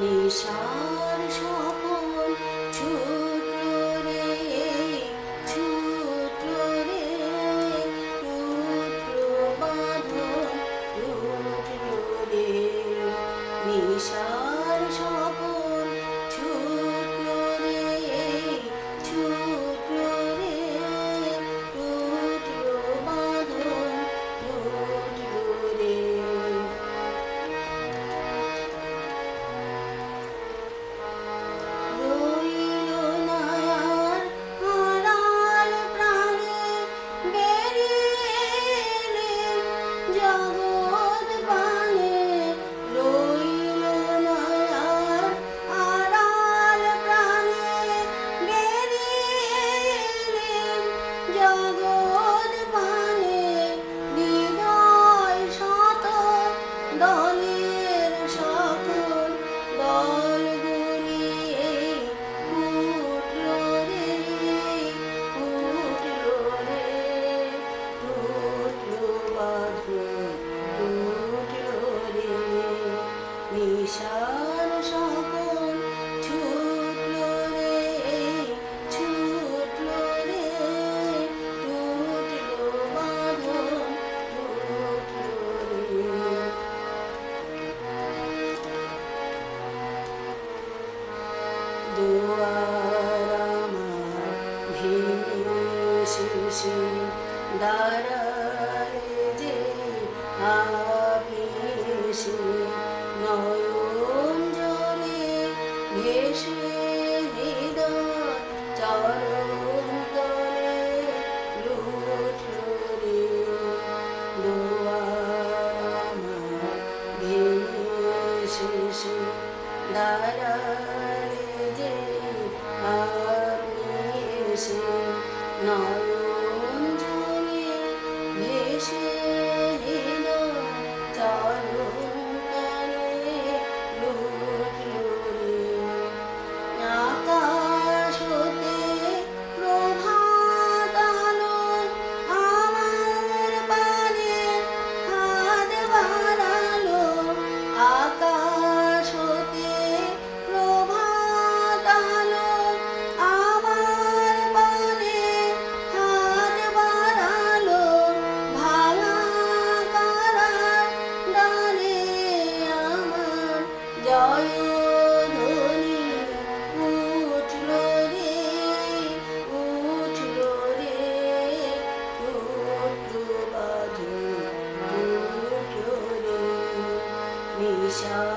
你笑。দাঁড়ায় যে আমি সে নয়ন জলে ভেসে হৃদয় চরণ তলে লুঠরে ভেসে দাঁড়ায় যে আমি সে 나 온종일 내세 show.